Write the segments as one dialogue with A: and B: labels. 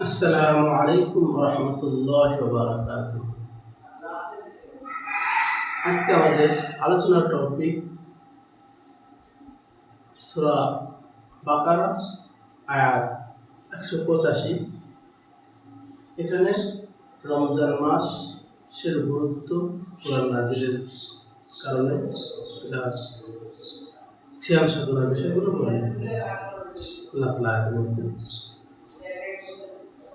A: আসসালামু আলাইকুম রহমতুল্লাহ আজকে আমাদের আলোচনার টপিক সুরা বাকারা, আয়াত একশো পঁচাশি। এখানে রমজান মাস সের গুরুত্ব কোরআন নাজিরের কারণে প্লাস সাধনার বিষয়গুলো বর্ণিত হয়েছে। আল্লাহ বলছেন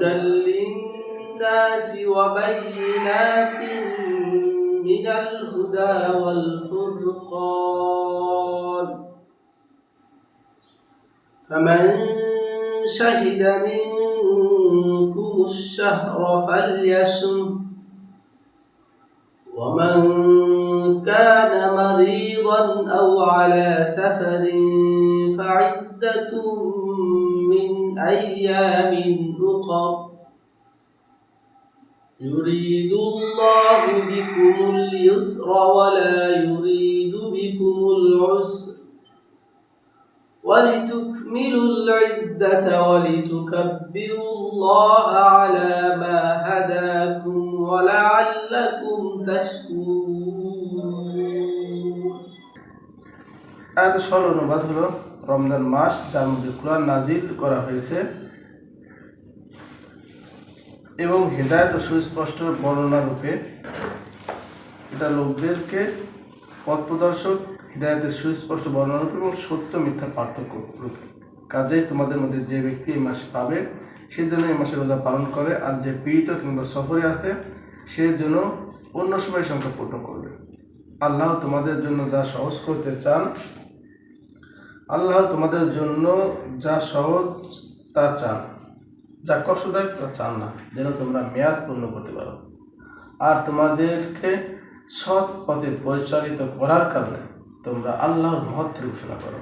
B: هدى للناس وبينات من الهدى والفرقان. فمن شهد منكم الشهر فليصم. ومن كان مريضا أو على سفر فعدة من أيام أخر يريد الله بكم اليسر ولا يريد بكم العسر ولتكملوا العدة ولتكبروا الله على ما هداكم ولعلكم تشكرون
C: আয়াতের সরল অনুবাদ হলো রমজান মাস, যার মধ্যে কোরআন নাজিল করা হয়েছে। এবং হেদায়ত সুস্পষ্ট বর্ণনা রূপে এটা লোকদেরকে পথ প্রদর্শক, হৃদায়তের সুস্পষ্ট বর্ণনা রূপে এবং সত্য মিথ্যা পার্থক্য রূপে। কাজেই তোমাদের মধ্যে যে ব্যক্তি এই মাসে পাবে, সে যেন এই মাসে রোজা পালন করে, আর যে পীড়িত কিংবা সফরে আছে, সে যেন অন্য সময় সংখ্যা পূর্ণ করবে। আল্লাহ তোমাদের জন্য যা সহজ করতে চান আল্লাহ তোমাদের জন্য যা সহজ তা চান, যা কষ্টদায়ক তা চান না, যেন তোমরা মেয়াদ পূর্ণ করতে পারো। আর তোমাদেরকে সৎ পথে পরিচালিত করার কারণে তোমরা আল্লাহর মহত্বের ঘোষণা করো,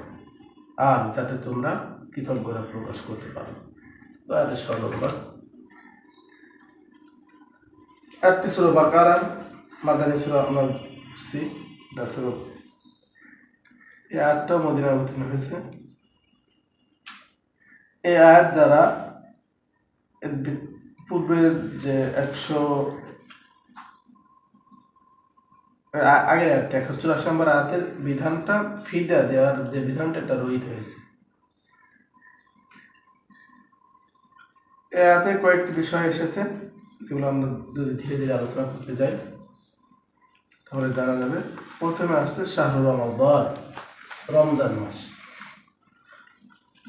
C: আর যাতে তোমরা কৃতজ্ঞতা প্রকাশ করতে পারো। এত সরলবার একটি সুরো বাকারা, মাদানী সুরো আমরা বুঝছি এটা এই মদিনায় অবতীর্ণ হয়েছে। এই আয়াত দ্বারা পূর্বের যে একশো আগের আয়াতটা, একশো চুরাশি নম্বর আয়াতের বিধানটা ফিদা দেওয়ার যে বিধানটা, এটা রহিত হয়েছে। আয়াতে কয়েকটি বিষয় এসেছে, যেগুলো আমরা যদি ধীরে ধীরে আলোচনা করতে যাই, তাহলে জানা যাবে। প্রথমে আসছে শাহরুর রমাদান। রমজান মাস।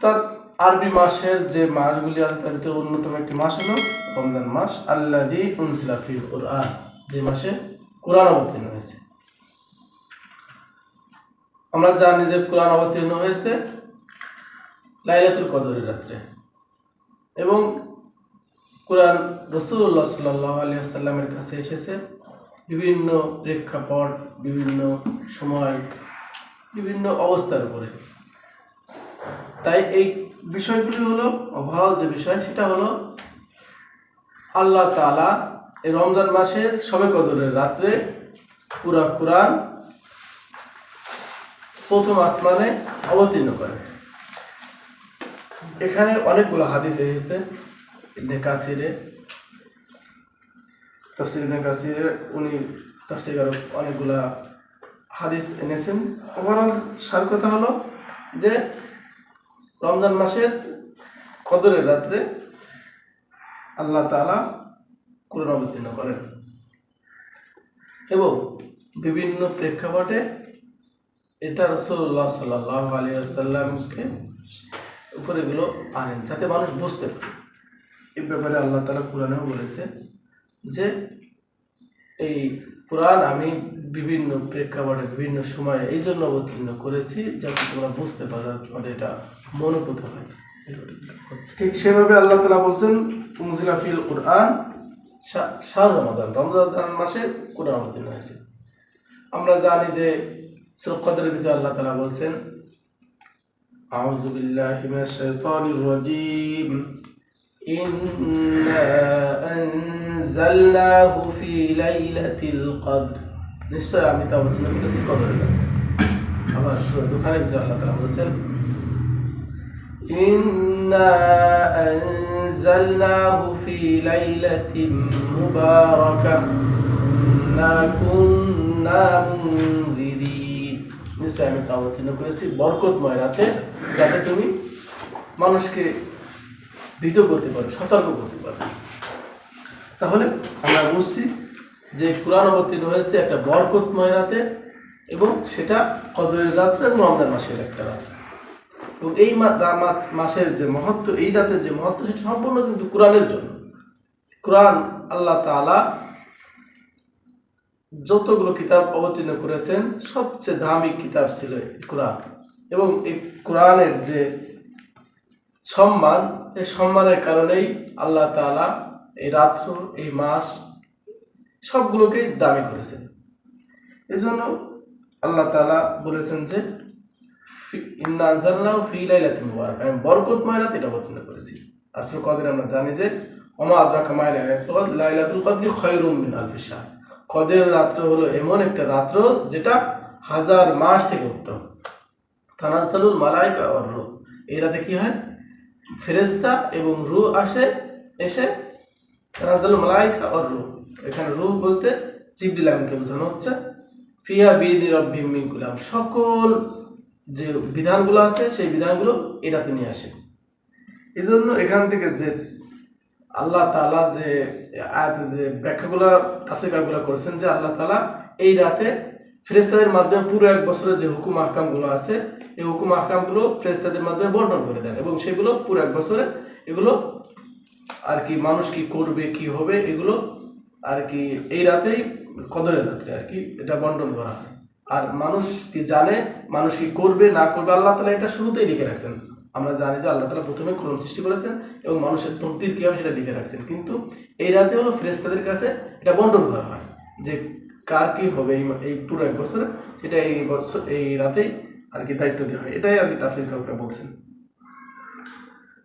C: তার আরবি মাসের যে মাসগুলি আছে, তার ভিতরে অন্যতম একটি মাস হলো রমজান মাস। আল্লাদি উনসিলা ফিল কোরআন, যে মাসে কোরআন অবতীর্ণ হয়েছে। আমরা জানি যে কোরআন অবতীর্ণ হয়েছে লাইলাতুল কদরের রাত্রে। এবং কোরআন রসুল্লাহ সাল্লাহ আলিয়া সাল্লামের কাছে এসেছে। বিভিন্ন প্রেক্ষাপট, বিভিন্ন সময় বিভিন্ন অবস্থার উপরে। তাই এই বিষয়গুলি হলো ওভারঅল যে বিষয়, সেটা হলো আল্লাহ তালা এই রমজান মাসের সবে কদরের রাত্রে পুরা কোরআন প্রথম আসমানে অবতীর্ণ করে। এখানে অনেকগুলো হাদিস এসেছে, ইবনে কাসিরে, তফসির উনি তফসির অনেকগুলা হাদিস এনেছেন। ওভারঅল সার কথা হলো যে, রমজান মাসের কদরের রাত্রে আল্লাহ তাআলা কোরআন অবতীর্ণ করেন। এবং বিভিন্ন প্রেক্ষাপটে এটা রসুল্লাহ সাল্লাহ আলী আসাল্লামকে উপরে এগুলো আনেন, যাতে মানুষ বুঝতে পারে। এই ব্যাপারে আল্লাহ তালা কোরআনেও বলেছে যে, এই কোরআন আমি বিভিন্ন প্রেক্ষাপটে বিভিন্ন সময়ে এই জন্য অবতীর্ণ করেছি যাতে তোমরা বুঝতে পারো মানে এটা মনোপুত হয়।
D: ঠিক সেভাবে আল্লাহ তালা বলছেন মুজিলা ফিল কোরআন।
C: শাহ রমাদান রমজান মাসে কোরআন অবতীর্ণ হয়েছে। আমরা জানি যে সুরক্ষাদের ভিতরে আল্লাহ তালা বলছেন আউযু إنا أنزلناه في ليلة القدر নিশ্চয় আমি তা অবতীর্ণ করেছি কদরের রাতে আবার সূরা দুখানের ভিতরে আল্লাহ তালা বলছেন إنا أنزلناه في ليلة مباركة إنا كنا منذرين নিশ্চয় আমি তা অবতীর্ণ করেছি বরকতময় রাতে যাতে তুমি মানুষকে দিত করতে পারো, সতর্ক করতে পারো। তাহলে আমরা বুঝছি যে কোরআন অবতীর্ণ হয়েছে একটা বরকতময় রাতে এবং সেটা কদরের রাত্রে এবং রমজান মাসের একটা রাত এবং এই মাসের যে মহত্ব, এই রাতের যে মহত্ব, সেটা সম্পূর্ণ কিন্তু কোরআনের জন্য। কোরআন আল্লাহ তাআলা যতগুলো কিতাব অবতীর্ণ করেছেন, সবচেয়ে দামি কিতাব ছিল কোরআন। এবং এই কোরআনের যে সম্মান এই সম্মানের কারণেই আল্লাহ তাআলা এই রাত্র, এই মাস সবগুলোকেই দামি করেছেন। এজন্য আল্লাহ তালা বলেছেন যে, ফি- ইন্না আনজালনাহু ফি লাইলাতিন মুবারাক। আমি বরকতময় রাতে এটা অবতীর্ণ করেছি। আসল কদরে আমরা জানি যে, ওমা আদরাকা মা লাইলাতুল কদর খায়রুম মিন আলফি শাহর। কদের রাত্র হলো এমন একটা রাত্র যেটা হাজার মাস থেকে উত্তম। তানাজ্জালুল মালাইকা আর রূহ। এই রাতে কি হয়? ফেরেশতা এবং রূহ আসে, এসে তানাজ্জালুল মালাইকা আর রূহ। এখানে রূহ বলতে জিবরিল বোঝানো হচ্ছে। ফিয়া বিদি রব্বিম মিন কুলাম সকল যে বিধানগুলো আছে, সেই বিধানগুলো এই রাতে নিয়ে আসে।
D: এই জন্য এখান থেকে যে আল্লাহ তালা যে আয়াতে যে ব্যাখ্যাগুলো তাফসিকারগুলো করেছেন যে আল্লাহ তালা এই রাতে ফেরেস্তাদের মাধ্যমে পুরো এক বছরের যে হুকুম আহকামগুলো আছে এই হুকুম আহকামগুলো ফেরেস্তাদের মাধ্যমে বন্টন করে দেন এবং সেগুলো পুরো এক বছরে এগুলো আর কি মানুষ কি করবে, কি হবে, এগুলো আর কি এই রাতেই কদরের রাত্রে আর কি এটা বন্টন করা হয়। আর মানুষ কি জানে, মানুষ কি করবে, না করবে, আল্লাহ তালা এটা শুরুতেই লিখে রাখছেন। আমরা জানি যে আল্লাহ তালা প্রথমে ক্রম সৃষ্টি করেছেন এবং মানুষের তকদির কী হবে সেটা লিখে রাখছেন। কিন্তু এই রাতে হলো ফেরেস্তাদের কাছে এটা বন্টন করা হয় যে কার কী হবে এই এই পুরো এক বছরে, সেটা এই বছর এই রাতেই আর কি দায়িত্ব দেওয়া হয়। এটাই আর কি তাফসির কাউকে বলছেন।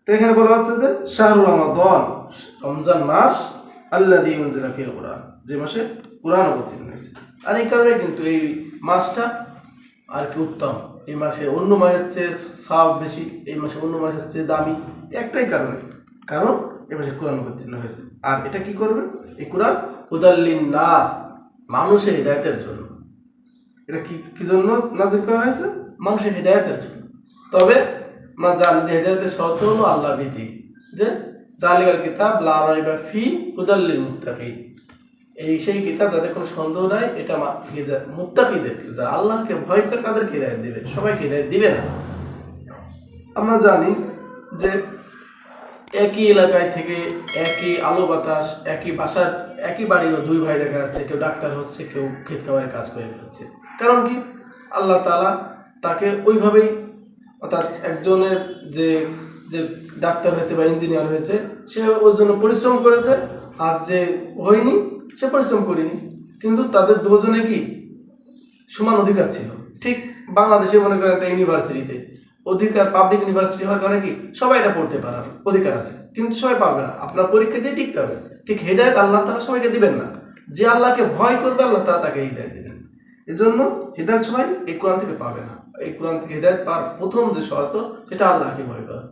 D: তো এখানে বলা হচ্ছে যে শাহরুর রমাদন, রমজান মাস আল্লাহ দিয়ে ফিল কোরআন। যে মাসে কোরআন অবতীর্ণ হয়েছে।
C: আর এই কারণে কিন্তু এই মাসটা আর কি উত্তম। এই মাসে অন্য মাসের চেয়ে সাপ বেশি, এই মাসে অন্য মাসের চেয়ে দামি।
D: একটাই কারণে। কারণ এ মাসে কোরআন অবতীর্ণ হয়েছে। আর এটা কি করবে?
C: এই কোরআন হুদাল্লিন নাস মানুষের হৃদায়তের জন্য।
D: এটা কি কি জন্য নাজিল করা হয়েছে?
C: মানুষের হৃদায়তের জন্য। তবে আমরা জানি যে হৃদায়তের শর্ত হলো আল্লাহ ভীতি, যে জালিকাল কিতাব লা রাইবা ফি হুদাল্লিল মুত্তাকিন। এই সেই কিতাব যাতে কোনো সন্দেহ নাই, এটা মা- হিদা- মুত্তাকিদেরকে, যারা আল্লাহকে ভয় করে তাদের হৃদায়ত দিবে, সবাইকে হৃদায়ত দিবে না।
D: আমরা জানি যে
C: একই এলাকায় থেকে একই আলো বাতাস, একই বাসার, একই বাড়িরও দুই ভাই দেখা যাচ্ছে, কেউ ডাক্তার হচ্ছে, কেউ ক্ষেত খামারে কাজ করে খাচ্ছে। কারণ কি? আল্লাহ তালা তাকে ওইভাবেই অর্থাৎ একজনের যে যে ডাক্তার হয়েছে বা ইঞ্জিনিয়ার হয়েছে, সে ওর জন্য পরিশ্রম করেছে, আর যে হয়নি, সে পরিশ্রম করেনি। কিন্তু তাদের দুজনে কি? সমান অধিকার ছিল। ঠিক বাংলাদেশে মনে করেন একটা ইউনিভার্সিটিতে অধিকার পাবলিক ইউনিভার্সিটি হওয়ার কারণে কি? সবাই এটা পড়তে পারার অধিকার আছে। কিন্তু সবাই পাবে না। আপনার পরীক্ষা দিয়ে টিকতে হবে। ঠিক হেদায়ত আল্লাহ তারা সবাইকে দিবেন না। যে আল্লাহকে ভয় করবে, আল্লাহ তালা তাকে হৃদায়ত দিবেন।
D: এজন্য
C: হৃদায়ত সবাই এই কোরআন থেকে পাবে না। এই কোরআন থেকে হৃদায়ত পাওয়ার প্রথম যে শর্ত, সেটা আল্লাহকে ভয় করা।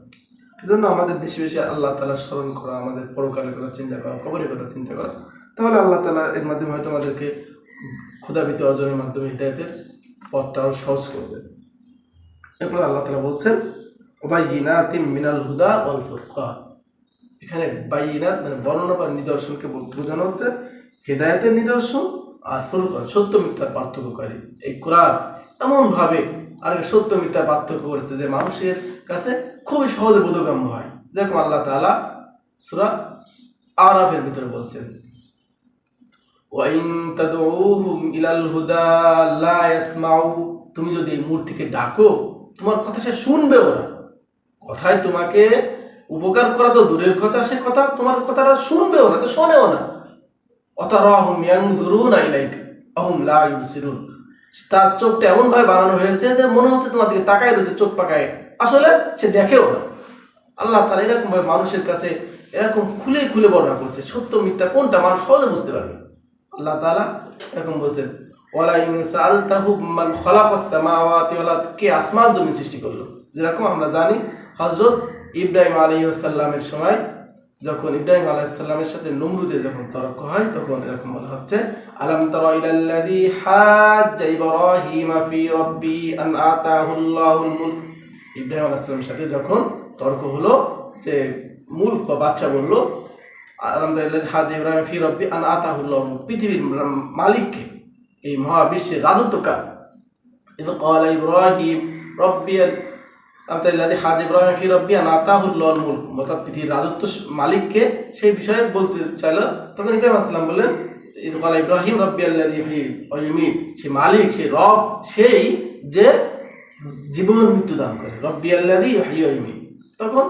D: এজন্য আমাদের বেশি বেশি আল্লাহ তালা স্মরণ করা, আমাদের পরকালের কথা চিন্তা করা, কবরের কথা চিন্তা করা। তাহলে আল্লাহ তালা এর মাধ্যমে হয়তো আমাদেরকে ক্ষুদাবৃত্তি অর্জনের মাধ্যমে হৃদায়তের পথটা আরও সহজ করবে এরপর আল্লাহ তালা বলছেন ওবাইনাতিম মিনাল হুদা
C: ওয়াল ফুরকান।
D: এখানে বাইনাত মানে বর্ণনা বা নিদর্শনকে বোঝানো হচ্ছে হেদায়তের নিদর্শন
C: আর ফুরকান, সত্য মিথ্যার পার্থক্যকারী। এই কোরআন এমনভাবে আর সত্য মিথ্যার পার্থক্য করেছে যে মানুষের কাছে খুবই সহজে বোধগম্য হয়। যেরকম আল্লাহ তাআলা সূরা আরাফের ভিতরে বলছেন তুমি যদি এই মূর্তিকে ডাকো, তোমার কথা সে শুনবে ওরা কথায় তোমাকে উপকার করা তো দূরের কথা, সে কথা, তোমার কথাটা শুনবেও না, তো শোনেও না। অতারাহুম ইয়ানজুরুনা ইলাইকা, আহুম লা ইউবসিরুন তার চোখটা এমন ভাবে বানানো হয়েছে যে মনে হচ্ছে তোমার দিকে তাকায় রয়েছে চোখ পাকায়। আসলে সে দেখেও না। আল্লাহ তারা এরকম ভাবে মানুষের কাছে এরকম খুলে খুলে বর্ণনা করছে। সত্য, মিথ্যা কোনটা মানুষ সহজে বুঝতে পারবে? আল্লাহ তাআলা এরকম বলছেন কে আসমান জমিন সৃষ্টি করল? যেরকম আমরা জানি হজরত ইব্রাহিম আলাইহিস সালামের সময় যখন ইব্রাহিম আলাইসাল্লামের সাথে নমরুদের যখন তর্ক হয়, তখন এরকম বলা হচ্ছে, আলাম তারা ইলাল্লাযী হাজ্জা ইব্রাহিম ফি রাব্বি আন আতাহুল্লাহুল মুলক। ইব্রাহিম আলাইহিসসালামের সাথে যখন তর্ক হলো, যে মুলক বা বাচ্চা বলল, আলাম তারা ইলাল্লাযী হাজ্জা ইব্রাহিম ফি রাব্বি আন আতাহুল্লাহ পৃথিবীর মালিককে এই মহাবিশ্বের রাজত্বকার, ইযা ক্বালা ইব্রাহিম, রাব্বি আমতাল্লাদি হাজ ইব্রাহিম ফি রব্বি আন আতাহুল্লাহ মুলক। অর্থাৎ পৃথিবীর রাজত্ব মালিককে সেই বিষয়ে বলতে চাইল। তখন ইব্রাহিম আসসালাম বললেন ইদকাল ইব্রাহিম রব্বি আল্লাদি সে মালিক, সে রব, সেই যে জীবন মৃত্যু দান করে। রব্বি আল্লাদি হাইয়মিন তখন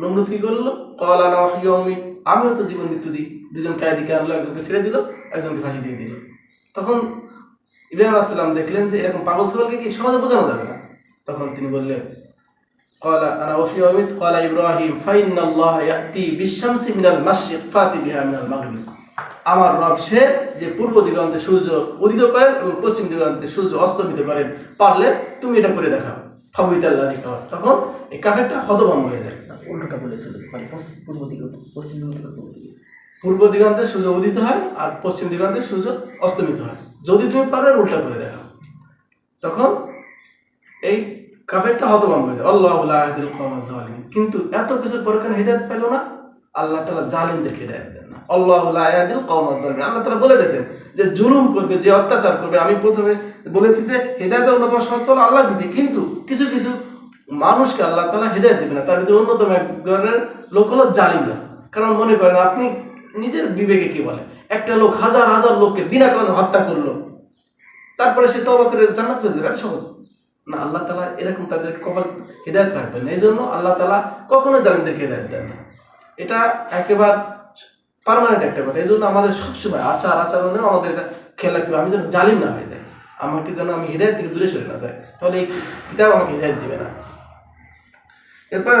C: নমরুদ কি করল? কলানা অমিত আমিও তো জীবন মৃত্যু দিই। দুজন কায়দিকে আনলো একজনকে ছেড়ে দিল, একজনকে ফাঁসি দিয়ে দিল। তখন ইব্রাহিম আসসালাম দেখলেন যে এরকম পাগল ছাগলকে কি সমাজে বোঝানো যাবে না? তখন তিনি বললেন قال انا احيي واميت قال ابراهيم فان الله ياتي بالشمس من المشرق فاتي بها من المغرب আমার রব সে যে পূর্ব দিগন্তে সূর্য উদিত করেন এবং পশ্চিম দিগন্তে সূর্য অস্তমিত করেন পারলে তুমি এটা করে দেখাও ফাবুইতাল্লাহ দিকাওয়া তখন এই কাফেরটা হতভম্ব হয়ে যায়
E: উল্টোটা বলেছিল মানে পশ্চিম পূর্ব দিকে পশ্চিম দিকে থেকে পূর্ব দিকে
C: পূর্ব দিগন্তে সূর্য উদিত হয় আর পশ্চিম দিগন্তে সূর্য অস্তমিত হয় যদি তুমি পারো এর উল্টা করে দেখাও তখন এই কাফেরটা হতভম্ব হয়ে যায় আল্লাহ আদিল জালিমিন কিন্তু এত কিছুর পরে কেন হৃদায়ত পেল না, আল্লাহ তালা জালিমদেরকে হৃদায়ত দেন না। আল্লাহ আদিল জালিমিন আল্লাহ তালা বলে দিয়েছেন যে, জুলুম করবে, যে অত্যাচার করবে, আমি প্রথমে বলেছি যে, হৃদায়তের অন্যতম শর্ত হলো আল্লাহ ভীতি কিন্তু কিছু কিছু মানুষকে আল্লাহ তালা হৃদায়ত দেবে না। তার ভিতরে অন্যতম এক ধরনের লোক হলো জালিমরা। কারণ মনে করেন, আপনি নিজের বিবেকে কি বলে একটা লোক হাজার হাজার লোককে বিনা কারণে হত্যা করল। তারপরে সে তবা করে জান্নাত চলে যাবে। সহজ। না, আল্লাহ তালা এরকম তাদেরকে কপাল হৃদায়ত রাখবেন এই জন্য আল্লাহ তালা কখনো জালিমদেরকে হৃদায়ত দেন না। এটা একেবারে পার্মানেন্ট একটা কথা। এই জন্য আমাদের সবসময় আচার আচরণেও আমাদের এটা খেয়াল রাখতে হবে। আমি যেন জালিম না হয়ে যাই। আমাকে যেন আমি হৃদায়ত থেকে দূরে সরে না দেয় তাহলে এই কিতাব আমাকে হৃদায়ত দিবে না। এরপর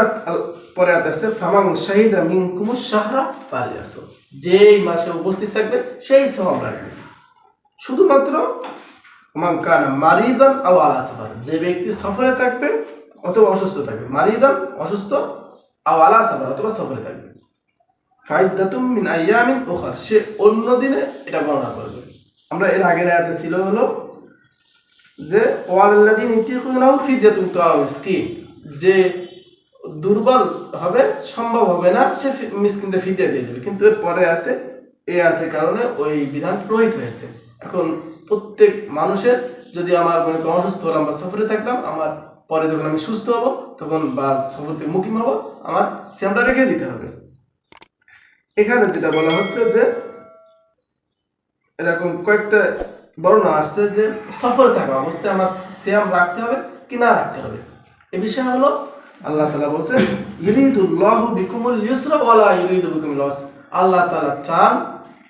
C: পরে আতে আসছে ফামাং শাহিদা মিনকুমুস সাহরা পালিয়াসো যেই মাসে উপস্থিত থাকবে সেই সওয়াব রাখবে শুধুমাত্র মান কানা মারিদান আও আলা সাফার। যে ব্যক্তি সফরে থাকবে অথবা অসুস্থ থাকবে। মারিদান, অসুস্থ আও আলা সাফার অথবা সফরে থাকবে। ফাইদাতুম মিন আইয়ামিন উখার। সে অন্য দিনে এটা গণনা করবে। আমরা এর আগের আয়াতে ছিল হলো যে, ওয়ালাল্লাযী নীতিকুনাহু ফিদিয়াতুন তুআউ মিসকিন। যে দুর্বল হবে, সম্ভব হবে না, সে মিসকিনদের ফিদিয়া দিয়ে দেবে। কিন্তু এর পরে আয়াতে, এই আয়াতের কারণে ওই বিধান রহিত হয়েছে। এখন প্রত্যেক মানুষের যদি আমার মনে করেন অসুস্থ হলাম বা সফরে থাকলাম, আমার পরে যখন আমি সুস্থ হব, তখন বা সফর থেকে মুকিম হব আমার সিয়ামটা রেখে দিতে হবে। এখানে যেটা বলা হচ্ছে যে, এরকম কয়েকটা বর্ণনা আসছে যে, সফরে থাকা অবস্থায় আমার সিয়াম রাখতে হবে কি না রাখতে হবে? এ বিষয় হলো, আল্লাহ তালা বলছেন ইরিদুল্লাহ বিকুমুল ইউসরা ওয়ালা ইরিদু বিকুমুল আল্লাহ তালা চান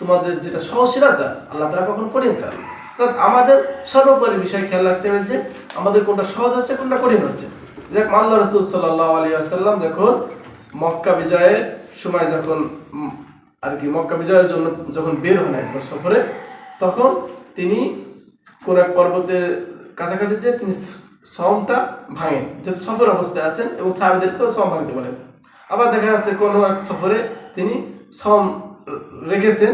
C: তোমাদের যেটা সেটা চান, আল্লাহ তালা কখন কঠিন চান? অর্থাৎ আমাদের সর্বোপরি বিষয় খেয়াল রাখতে হবে যে আমাদের কোনটা সহজ হচ্ছে, কোনটা কঠিন হচ্ছে। যাক, আল্লাহ রসুল সাল্লাহ আলী আসাল্লাম যখন মক্কা বিজয়ের সময় যখন আর কি, মক্কা বিজয়ের জন্য যখন বের হন একবার সফরে, তখন তিনি কোন এক পর্বতের কাছাকাছি যে তিনি সমটা ভাঙেন। যেহেতু সফর অবস্থায় আছেন এবং সাহাবিদেরকেও সম ভাঙতে বলেন। আবার দেখা যাচ্ছে কোনো এক সফরে তিনি সম রেখেছেন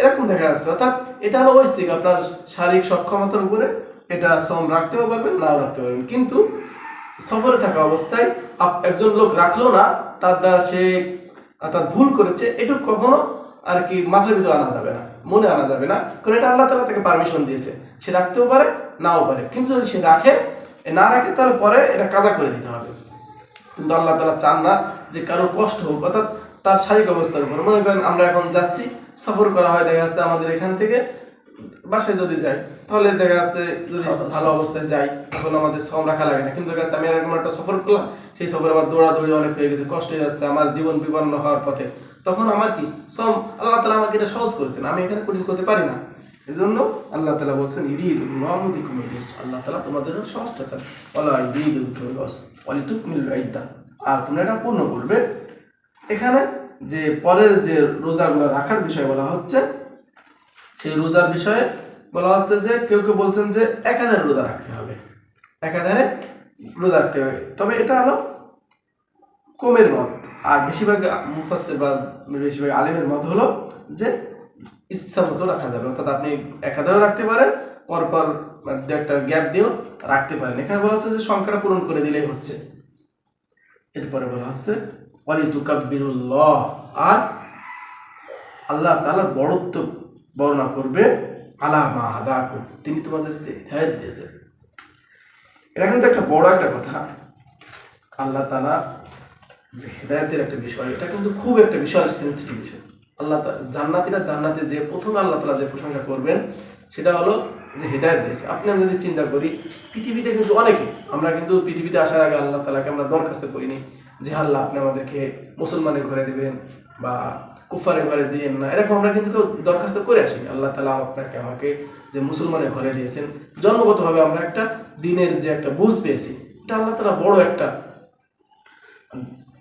C: এরকম দেখা যাচ্ছে। অর্থাৎ এটা হলো ঐস্তিক আপনার শারীরিক সক্ষমতার উপরে এটা সম রাখতেও পারবেন, নাও রাখতে পারবেন। কিন্তু সফরে থাকা অবস্থায় একজন লোক রাখল না, তার দ্বারা সে অর্থাৎ ভুল করেছে, এটুকু কখনো আর কি মাথার ভিতরে আনা যাবে না, মনে আনা যাবে না। কারণ এটা আল্লাহ তালা তাকে পারমিশন দিয়েছে। সে রাখতেও পারে, নাও পারে। কিন্তু যদি সে রাখে না রাখে, তাহলে পরে এটা কাজা করে দিতে হবে। কিন্তু আল্লাহ তালা চান না যে কারোর কষ্ট হোক, অর্থাৎ তার শারীরিক অবস্থার উপর। মনে করেন আমরা এখন যাচ্ছি সফর করা হয় দেখা যাচ্ছে আমাদের এখান থেকে বাসায় যদি যাই তাহলে দেখা যাচ্ছে যদি ভালো অবস্থায় যাই তখন আমাদের শ্রম রাখা লাগে না। কিন্তু দেখা যাচ্ছে আমি এরকম একটা সফর করলাম সেই সফরে আমার দৌড়াদৌড়ি অনেক হয়ে গেছে কষ্ট হয়ে যাচ্ছে আমার জীবন বিপন্ন হওয়ার পথে। তখন আমার কি? শ্রম আল্লাহ তালা আমাকে এটা সহজ করেছেন আমি এখানে কঠিন করতে পারি না। এই জন্য আল্লাহ তালা বলছেন ইরিদ নমদি কুমির আল্লাহ তালা তোমাদের সহজটা চান। ওলা ইরিদ লস অলি তুকমিল ইদ্দা। আর তোমরা এটা পূর্ণ করবে এখানে। যে পরের যে রোজাগুলো রাখার বিষয় বলা হচ্ছে, সেই রোজার বিষয়ে বলা হচ্ছে যে কেউ কেউ বলছেন যে একাধারে রোজা রাখতে হবে। একাধারে রোজা রাখতে হবে। তবে এটা হলো কমের মত। আর বেশিরভাগ মুফাসের বা বেশিরভাগ আলেমের মত হলো যে ইচ্ছা মতো রাখা যাবে। অর্থাৎ আপনি একাধারেও রাখতে পারেন, পরপর দু একটা গ্যাপ দিয়েও রাখতে পারেন। এখানে বলা হচ্ছে যে সংখ্যাটা পূরণ করে দিলেই হচ্ছে। এরপরে বলা হচ্ছে অলিতুকাব্বিরুল্লাহ আর আল্লাহ তাআলার বড়ত্ব বর্ণনা করবে, আলা মা হাদাকুম। তিনি তোমাদের যে দিয়েছেন। এটা কিন্তু একটা বড় একটা কথা। আল্লাহ তাআলা যে হেদায়েতের একটা বিষয়, এটা কিন্তু খুব একটা বিশাল সেন্সিটিভ বিষয়। আল্লাহ জান্নাতীরা জান্নাতে যে প্রথমে আল্লাহ তালা যে প্রশংসা করবেন, সেটা হলো যে হেদায়েত দিয়েছে। আপনি যদি চিন্তা করি, পৃথিবীতে কিন্তু অনেকে, আমরা কিন্তু পৃথিবীতে আসার আগে আল্লাহ তালাকে আমরা দরখাস্ত করিনি। যে আল্লাহ আপনি আমাদেরকে মুসলমানের ঘরে দেবেন বা কুফারের ঘরে দিয়েন না, এরকম আমরা কিন্তু কেউ দরখাস্ত করে আসি আল্লাহ তালা আপনাকে আমাকে যে মুসলমানের ঘরে দিয়েছেন, জন্মগতভাবে আমরা একটা দিনের যে একটা বুঝ পেয়েছি, এটা আল্লাহ তালা বড় একটা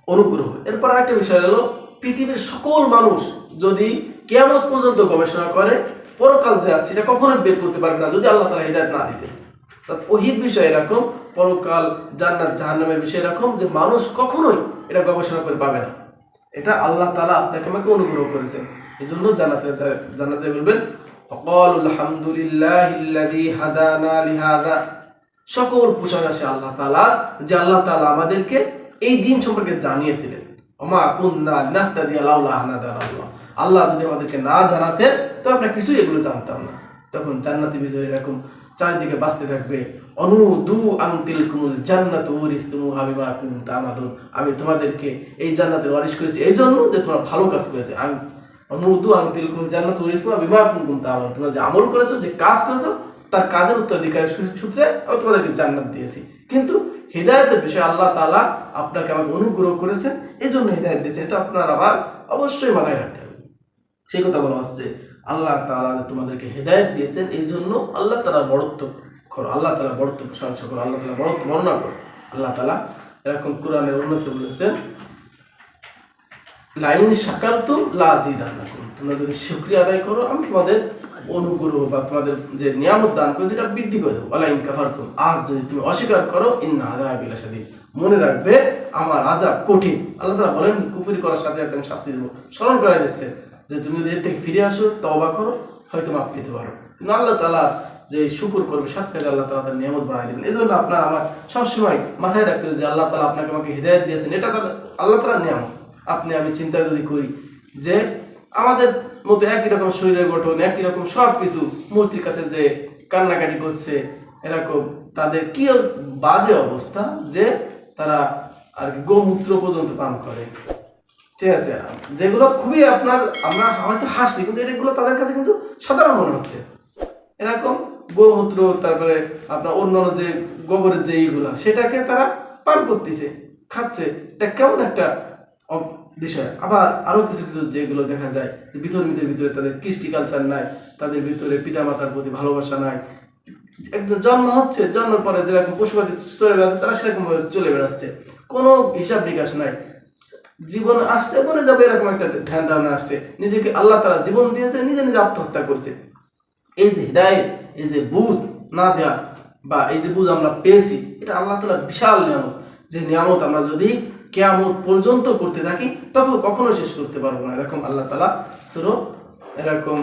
C: অনুগ্রহ। এরপর আরেকটা বিষয় হলো, পৃথিবীর সকল মানুষ যদি কেয়ামত পর্যন্ত গবেষণা করে, পরকাল যে আছে সেটা কখনোই বের করতে পারবে না যদি আল্লাহ তালা হৃদায়ত না দিতেন। ওহির বিষয় এরকম, পরকাল, জান্নাত, জাহান্নামের বিষয় এরকম যে মানুষ কখনোই এটা গবেষণা করে পাবে না। এটা আল্লাহ তালা আপনাকে আমাকে অনুগ্রহ করেছেন। এই জন্য জানাতে জানাতে বলবেন অকল আলহামদুলিল্লাহ সকল পোশাক আসে আল্লাহ যে আল্লাহ তালা আমাদেরকে এই দিন সম্পর্কে জানিয়েছিলেন। ওমা কুন্না নাহতাদি আল্লাহ। আল্লাহ যদি আমাদেরকে না জানাতেন, তো আমরা কিছুই এগুলো জানতাম না। তখন জান্নাতি ভিতরে এরকম চারিদিকে বাঁচতে থাকবে। অনু দু আংতিল কুমুল জান্নাত উরিসমু হাবিমা কুম তামাদুন আমি তোমাদেরকে এই জান্নাতের ওয়ারিশ করেছি। এই জন্য যে তোমরা ভালো কাজ করেছে। আং অনুদু আংতিল কুমুল জান্নাত উরিসমু হাবিমা কুম কুম তামাদুন তোমরা যে আমল করেছ, যে কাজ করেছ, তার কাজের উত্তরাধিকারের সূত্রে আমি তোমাদেরকে জান্নাত দিয়েছি। কিন্তু হৃদায়তের বিষয়ে আল্লাহ তালা আপনাকে আমাকে অনুগ্রহ করেছেন। এই জন্য হৃদায়ত দিয়েছে এটা আপনার আবার অবশ্যই মাথায় রাখতে হবে। সেই কথা বলা হচ্ছে আল্লাহ তাআলা যে তোমাদেরকে হেদায়েত দিয়েছেন, এই জন্য আল্লাহ তাআলা বড়ত্ব করো, আল্লাহ তাআলা বড়ত্ব প্রশংসা করো, আল্লাহ তাআলা বড়ত্ব বর্ণনা করো। আল্লাহ তাআলা এরকম কোরআনের উন্নতি বলেছেন, লাইন শাকারতুম লাজিদান্নাকুম তোমরা যদি শুকরিয়া আদায় করো, আমি তোমাদের অনুগ্রহ বা তোমাদের যে নিয়ামত দান করেছি সেটা বৃদ্ধি করে দেবো। আলাইন কাফারতুম আর যদি তুমি অস্বীকার করো, ইন্না আদাব ইলাসাদিন মনে রাখবে, আমার আজাব কঠিন আল্লাহ তালা বলেন, কুফরি করার সাথে সাথে আমি শাস্তি দেবো স্মরণ করাই দিচ্ছে। যে তুমি যদি এর থেকে ফিরে আসো, তওবা করো, হয়তো মাপ পেতে পারো। কিন্তু আল্লাহ তাআলা যে শুকুর করবে, সাথে সাথে আল্লাহ তাআলা তার নিয়ামত বাড়াই দেবেন। এই জন্য আপনার আমার সবসময় মাথায় রাখতে যে আল্লাহ তাআলা আপনাকে আমাকে হৃদায়ত দিয়েছেন। এটা তার আল্লাহ তাআলার নিয়ামত। আপনি, আমি চিন্তা যদি করি যে আমাদের মতো একই রকম শরীরের গঠন, একই রকম সব কিছু মূর্তির কাছে যে কান্নাকাটি করছে, এরকম তাদের কি বাজে অবস্থা যে তারা আর কি গোমূত্র পর্যন্ত পান করে? ঠিক আছে, যেগুলো খুবই আপনার, আমরা হয়তো হাসছি, কিন্তু এগুলো তাদের কাছে কিন্তু সাধারণ মনে হচ্ছে। এরকম গোমূত্র, তারপরে আপনার অন্যান্য যে গোবরের যে এইগুলো সেটাকে তারা পান করতেছে, খাচ্ছে। এটা কেমন একটা বিষয়। আবার আরও কিছু কিছু যেগুলো দেখা যায়, যে বিধর্মীদের ভিতরে তাদের কৃষ্টি কালচার নাই, তাদের ভিতরে পিতামাতার প্রতি ভালোবাসা নাই। একদম জন্ম হচ্ছে, জন্মের পরে যেরকম পশু পাখি চলে বেড়াচ্ছে, তারা সেরকমভাবে চলে বেড়াচ্ছে। কোনো হিসাব নিকাশ নাই। জীবন আসছে বলে যাবে এরকম একটা ধ্যান ধারণা আসছে। নিজেকে আল্লাহ তারা জীবন দিয়েছে, নিজে নিজে আত্মহত্যা করছে। এই যে হৃদায়ত এই যে বুঝ না দেওয়া বা এই যে বুঝ আমরা পেয়েছি, এটা আল্লাহ তালা বিশাল নিয়ামত। যে নিয়ামত আমরা যদি কেয়ামত পর্যন্ত করতে থাকি তখন কখনো শেষ করতে পারব না। এরকম আল্লাহ তালা সুরো, এরকম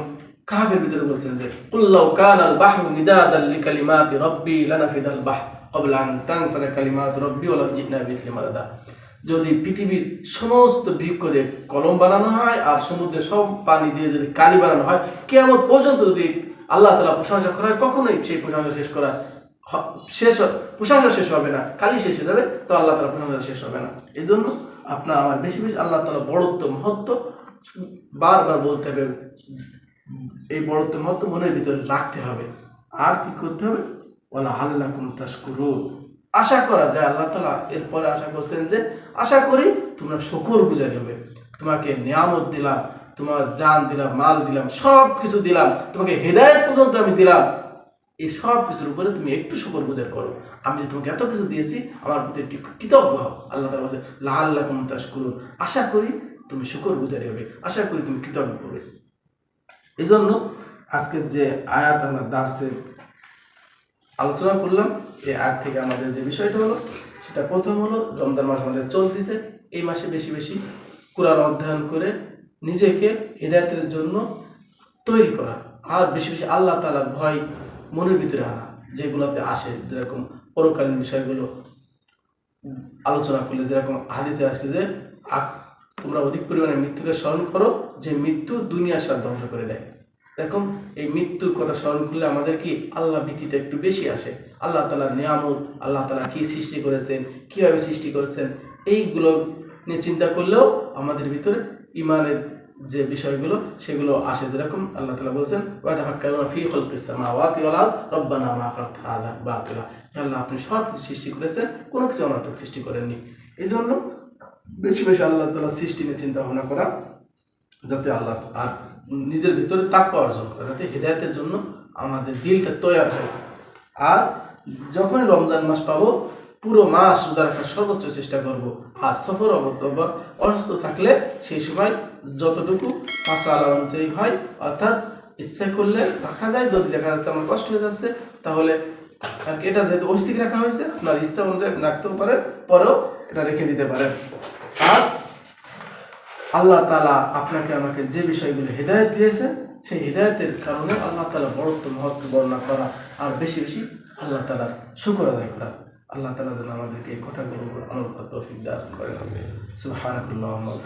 C: কাহাফের ভিতরে বলছেন যে কুল্লাউ কান আল বাহরু মিদাদাল লিকালিমাতি রব্বি লানাফিদাল বাহ ক্বাবলা আন তানফাদা কালিমাত রব্বি জি'না বিমিসলি মাদাদা যদি পৃথিবীর সমস্ত বৃক্ষ দিয়ে কলম বানানো হয় আর সমুদ্রের সব পানি দিয়ে যদি কালি বানানো হয় কেমন পর্যন্ত যদি আল্লাহ তালা প্রশংসা করা হয়, কখনোই সেই প্রশংসা শেষ করা শেষ প্রশংসা শেষ হবে না, কালি শেষ হয়ে যাবে, তো আল্লাহ তালা প্রশংসা শেষ হবে না। এই জন্য আপনার আমার বেশি বেশি আল্লাহ তালা বড়ত্ব, মহত্ব বারবার বলতে হবে। এই বড়ত্ব, মহত্ব মনের ভিতরে রাখতে হবে। আর কি করতে হবে? ওলা আল্লাহ কুমতাস আশা করা যায় আল্লাহ তালা এরপরে আশা করছেন যে, আশা করি তোমরা শকর গুজারি হবে। তোমাকে নিয়ামত দিলাম, তোমার জান দিলাম, মাল দিলাম সব কিছু দিলাম, তোমাকে হেদায়ত পর্যন্ত আমি দিলাম। এই সব কিছুর উপরে তুমি একটু শকর গুজার করো। আমি যে তোমাকে এত কিছু দিয়েছি, আমার প্রতি একটি কৃতজ্ঞ হও। আল্লাহ তালা বলছে লাহাল্লাহ কুমতাস করুন আশা করি তুমি শুকর গুজারি হবে। আশা করি তুমি কৃতজ্ঞ হবে। এই জন্য আজকের যে আয়াত আমরা দার্সে আলোচনা করলাম এই আয়াত থেকে আমাদের যে বিষয়টা হলো, সেটা প্রথম হলো রমজান মাস আমাদের চলতেছে। এই মাসে বেশি বেশি কোরআন অধ্যয়ন করে নিজেকে হৃদায়তের জন্য তৈরি করা। আর বেশি বেশি আল্লাহ তালার ভয় মনের ভিতরে আনা, যেগুলোতে আসে, যেরকম পরকালীন বিষয়গুলো আলোচনা করলে, যেরকম হাদিসে আসছে যে তোমরা অধিক পরিমাণে মৃত্যুকে স্মরণ করো, যে মৃত্যু দুনিয়ার সাথে ধ্বংস করে দেয়। এরকম এই মৃত্যুর কথা স্মরণ করলে আমাদের কি আল্লাহ ভীতিটা একটু বেশি আসে? আল্লাহ তালার নিয়ামত, আল্লাহ তালা কি সৃষ্টি করেছেন, কীভাবে সৃষ্টি করেছেন, এইগুলো নিয়ে চিন্তা করলেও আমাদের ভিতরে ইমানের যে বিষয়গুলো, সেগুলো আসে। যেরকম আল্লাহ তালা বলছেন আল্লাহ, আপনি সব কিছু সৃষ্টি করেছেন, কোনো কিছু অনর্থক সৃষ্টি করেননি। এই জন্য বেশি বেশি আল্লাহ তালা সৃষ্টি নিয়ে চিন্তা ভাবনা করা, যাতে আল্লাহ আর নিজের ভিতরে তাক্কা অর্জন করা, যাতে হৃদায়তের জন্য আমাদের দিলটা তৈরি হয়। আর যখনই রমজান মাস পাবো, পুরো মাস রোজা রাখার সর্বোচ্চ চেষ্টা করব। আর সফর অবস্থা বা অসুস্থ থাকলে সেই সময় যতটুকু মাসা আলা অনুযায়ী হয়, অর্থাৎ ইচ্ছা করলে রাখা যায়। যদি দেখা যাচ্ছে আমার কষ্ট হয়ে যাচ্ছে, তাহলে আর এটা যেহেতু ঐচ্ছিক রাখা হয়েছে, আপনার ইচ্ছা অনুযায়ী রাখতেও পারেন, পরেও এটা রেখে দিতে পারেন। আর আল্লাহ তালা আপনাকে আমাকে যে বিষয়গুলো হৃদায়ত দিয়েছে সেই হৃদায়তের কারণে আল্লাহ তালা বড়ত্ব মহত্ব বর্ণনা করা আর বেশি বেশি আল্লাহ তালার শুকর আদায় করা। আল্লাহ তালা যেন আমাদেরকে এই কথাগুলো আমল তৌফিক দান করেন সুবহানাকুল্লাহুম্মা ওয়া